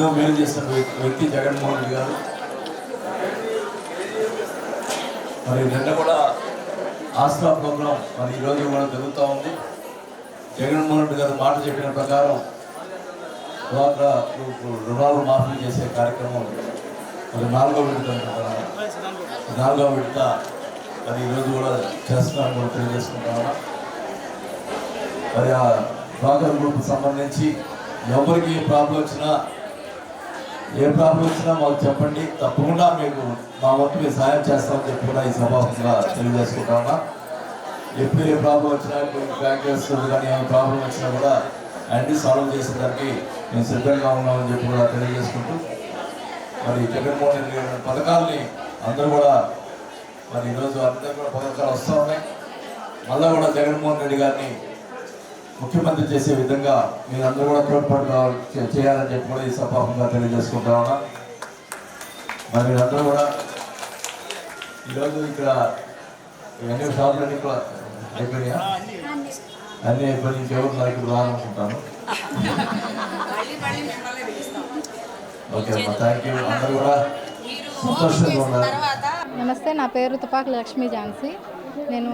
ఎన్నో మేలు చేసిన వ్యక్తి- జగన్మోహన్ రెడ్డి గారు. మరి నిన్న కూడా ఆస్ట్రా ప్రోగ్రాం మరి ఈరోజు కూడా జరుగుతూ ఉంది. జగన్మోహన్ రెడ్డి గారు మాట చెప్పిన ప్రకారం రుణాలు మాఫీ చేసే కార్యక్రమం మరి నాలుగో విడత నాలుగో విడత మరి ఈరోజు కూడా చేస్తున్నాను కూడా తెలియజేసుకుంటాను మరి ఆ డ్వాకర్ గ్రూప్ సంబంధించి ఎవరికి ఏ ప్రాబ్లం వచ్చినా ఏ ప్రాబ్లం వచ్చినా మాకు చెప్పండి. తప్పకుండా మీకు మా వంతు మేము సహాయం చేస్తామని చెప్పి కూడా ఈ సభాముఖంగా తెలియజేసుకుంటామా ఎప్పుడు ఏ ప్రాబ్లం వచ్చినా బ్యాంకర్స్ కానీ ఏ ప్రాబ్లం వచ్చినా కూడా అన్ని సాల్వ్ చేసేదానికి మేము సిద్ధంగా ఉన్నామని చెప్పి కూడా తెలియజేసుకుంటూ మరి జగన్మోహన్ రెడ్డి గారి పథకాలని అందరూ కూడా మరి ఈరోజు అందరూ కూడా పథకాలు వస్తూ ఉన్నాయి. మళ్ళీ కూడా జగన్మోహన్ రెడ్డి గారిని ముఖ్యమంత్రి చేసే విధంగా మీరందరూ కూడా తోడ్పాటు చేయాలని చెప్పి కూడా ఈ సభాముఖంగా తెలియజేసుకుంటా ఉన్నా. మరి మీరందరూ కూడా ఈరోజు ఇక్కడ ఇవన్నీ షాపులన్నీ కూడా అయిపోయినాయా? అన్నీ అయిపోయి ఇంకెవరు నాకు ఇప్పుడు రావాలనుకుంటాను ఓకే అమ్మా థ్యాంక్ యూ అందరూ కూడా సంతోషంగా ఉన్నారు. నమస్తే నా పేరు తుపాకు లక్ష్మీ ఝాన్సీ. నేను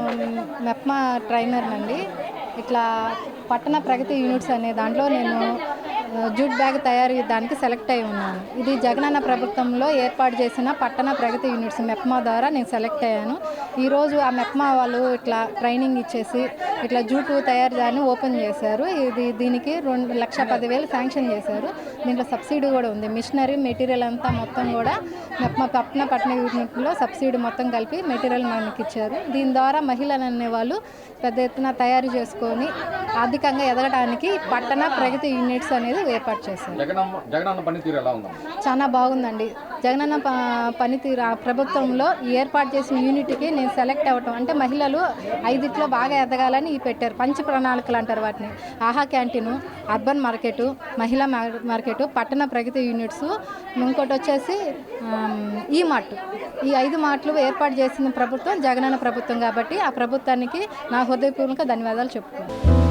మెప్మా ట్రైనర్ అండి ఇట్లా పట్టణ ప్రగతి యూనిట్స్ అనే దాంట్లో నేను జూట్ బ్యాగ్ తయారీ దానికి సెలెక్ట్ అయి ఉన్నాను. ఇది జగనన్న ప్రభుత్వంలో ఏర్పాటు చేసిన పట్టణ ప్రగతి యూనిట్స్ మెప్మా ద్వారా నేను సెలెక్ట్ అయ్యాను. ఈరోజు ఆ మెప్మా వాళ్ళు ఇట్లా ట్రైనింగ్ ఇచ్చేసి ఇట్లా జూటు తయారు దాన్ని ఓపెన్ చేశారు. ఇది దీనికి రెండు లక్ష పదివేలు శాంక్షన్ చేశారు. దీంట్లో సబ్సిడీ కూడా ఉంది. మిషనరీ మెటీరియల్ అంతా మొత్తం కూడా మెప్మా పట్టణ పట్టణ యూనిట్లో సబ్సిడీ మొత్తం కలిపి మెటీరియల్ మనకి ఇచ్చారు. దీని ద్వారా మహిళలు అనేవాళ్ళు పెద్ద ఎత్తున తయారు చేసుకొని ఆర్థికంగా ఎదగడానికి పట్టణ ప్రగతి యూనిట్స్ అనేది ఏర్పాటు చేశారు. జగనమ్మ జగనన్న పనితీరు ఎలా ఉందమ్మా? చాలా బాగుందండి. జగనన్న పనితీరు ఆ ప్రభుత్వంలో ఈ ఏర్పాటు చేసిన యూనిట్కి నేను సెలెక్ట్ అవ్వటం అంటే మహిళలు ఐదిట్లో బాగా ఎదగాలని ఈ పెట్టారు. పంచ ప్రణాళికలు అంటారు వాటిని. ఆహా క్యాంటీను అర్బన్ మార్కెటు మహిళా మార్- మార్కెటు పట్టణ ప్రగతి యూనిట్స్ ఇంకోటి వచ్చేసి ఈ మార్ట్. ఈ ఐదు మార్ట్లు ఏర్పాటు చేసిన ప్రభుత్వం జగనన్న ప్రభుత్వం కాబట్టి ఆ ప్రభుత్వానికి నా హృదయపూర్వక ధన్యవాదాలు చెప్పుకుంటాను